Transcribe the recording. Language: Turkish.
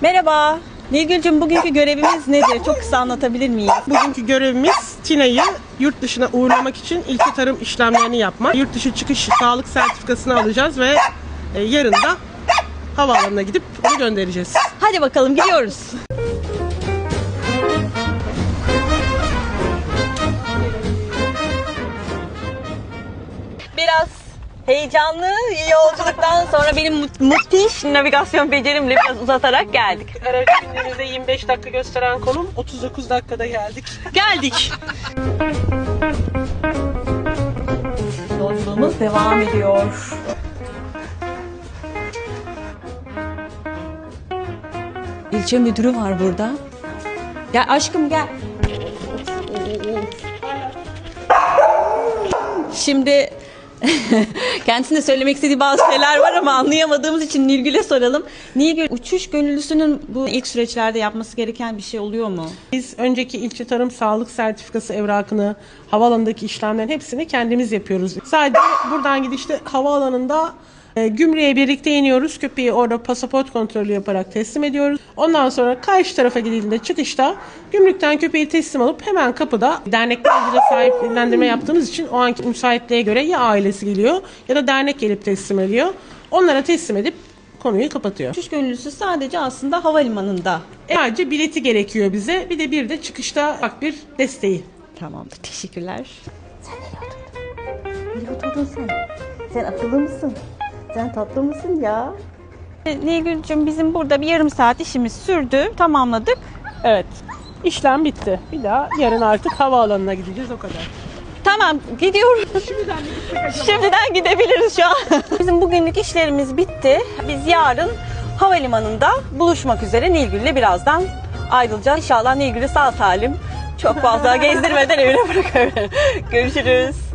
Merhaba. Nilgül'cüm bugünkü görevimiz nedir? Çok kısa anlatabilir miyiz? Bugünkü görevimiz Tina'yı yurt dışına uğurlamak için ilk tarım işlemlerini yapmak. Yurt dışı çıkış sağlık sertifikasını alacağız ve e, yarın da havaalanına gidip onu göndereceğiz. Hadi bakalım gidiyoruz. Heyecanlı yolculuktan sonra benim mu- müthiş navigasyon becerimle biraz uzatarak geldik. Aracı bindiğimizde 25 dakika gösteren konum 39 dakikada geldik. Geldik. Yolculuğumuz devam ediyor. İlçe müdürü var burada. Gel aşkım gel. Şimdi kendisine söylemek istediği bazı şeyler var ama anlayamadığımız için Nilgül'e soralım. Nilgül uçuş gönüllüsünün bu ilk süreçlerde yapması gereken bir şey oluyor mu? Biz önceki ilçe tarım sağlık sertifikası evrakını, havaalanındaki işlemlerin hepsini kendimiz yapıyoruz. Sadece buradan gidişte havaalanında gümrüğe birlikte iniyoruz. Köpeği orada pasaport kontrolü yaparak teslim ediyoruz. Ondan sonra karşı tarafa gidildiğinde çıkışta gümrükten köpeği teslim alıp hemen kapıda derneklerce sahiplendirme yaptığımız için o anki müsaitliğe göre ya ailesi geliyor ya da dernek gelip teslim ediyor. Onlara teslim edip konuyu kapatıyor. Uçuş gönüllüsü sadece aslında havalimanında. Sadece bileti gerekiyor bize. Bir de bir de çıkışta bak bir desteği. Tamamdır. Teşekkürler. Sen nereye oturdun? Nereye oturdun sen? Sen akıllı mısın? Sen tatlı mısın ya? Nilgül'cüm bizim burada bir yarım saat işimiz sürdü. Tamamladık. Evet. İşlem bitti. Bir daha yarın artık havaalanına gideceğiz o kadar. Tamam gidiyoruz. Şimdiden gidebiliriz şu an. Bizim bugünlük işlerimiz bitti. Biz yarın havalimanında buluşmak üzere Nilgül'le birazdan ayrılacağız. İnşallah Nilgül'ü sağ salim çok fazla gezdirmeden evine bırakabilirim. Görüşürüz.